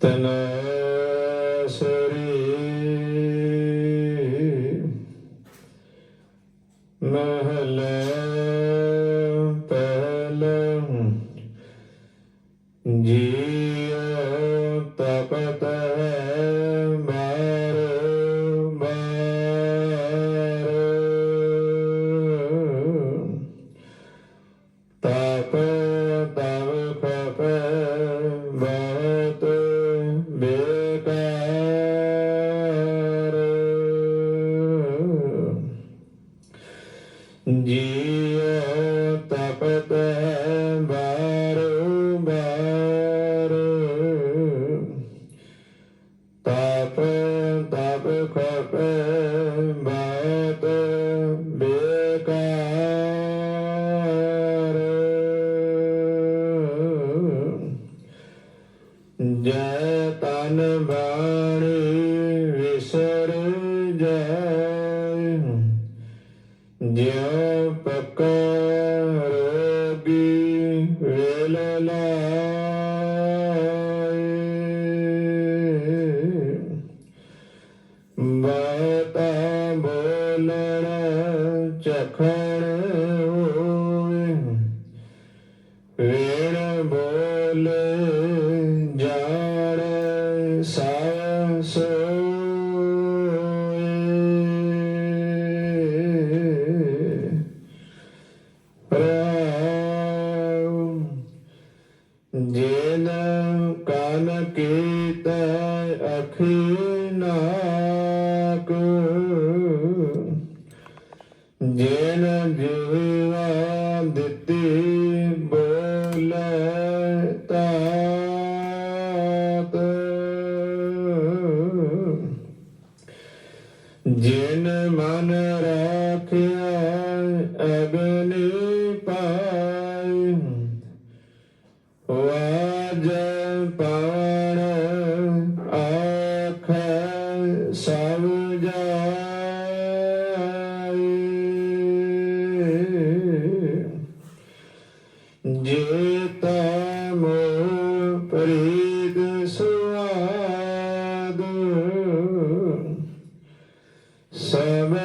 ਤਨਸਰੀ ਮਹਲੇ ਪਹਿਲੇ ਜੀਉ ਤਪਤ ਬਾਰ ਬਾਰ ਤਪ ਜੈ ਤਨ ਬਾਣੀ ਵਿਸਰ ਜੈ ਜਿਉ ਪਕਾ ਰੋਗੀ ਵੇਲ ਲਾਏ ਜੇਨ ਕਨ ਕੀਤ ਅਖੀ ਨਾਕ ਜੇਨ ਜਿਵਾ ਦਿੱਤੀ ਬੋਲੇ ਤਾਤ। ਜਿਨ ਮਨ ਰਾਖਿਆ ਅਗਨੀ ਜੇ ਤਮ ਪ੍ਰੀਤ ਸੁਆਦ। ਸਭ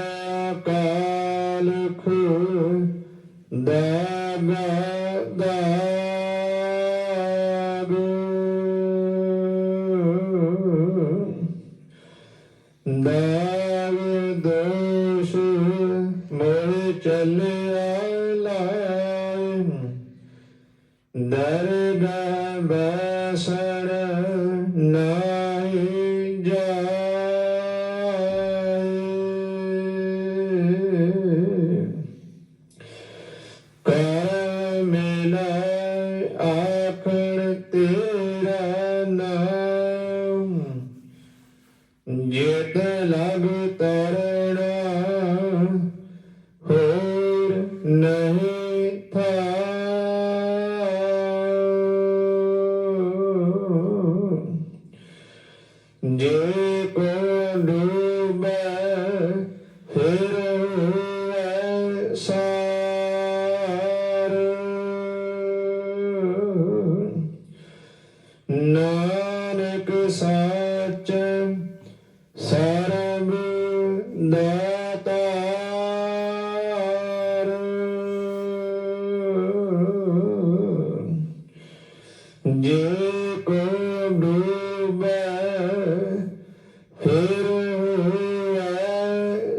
ਕਾਲ ਖੁ ਦਾਗ। ਦਾਗ ਦਾਗ ਦੋਸ਼ ਮੋਹ ਚੱਲਿਆ ਦਰਗਾ ਬਸਰ ਨਾਹੀ ਜਾਏ। ਕਰ ਮਿਲੈ ਆਖਣ ਤੇਰਾ ਨਾਮ। ਜਿਤ ਲਗ ਦਾਤਾਰ ਜੇ ਕੋ ਡੂਬੈ ਫਿਰ ਹੋਵੇ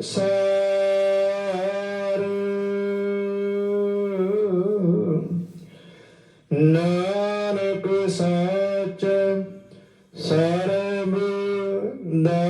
ਸਾਰ। ਨਾਨਕ ਸੱਚ ਸਰਬ ਦਾਤਾਰ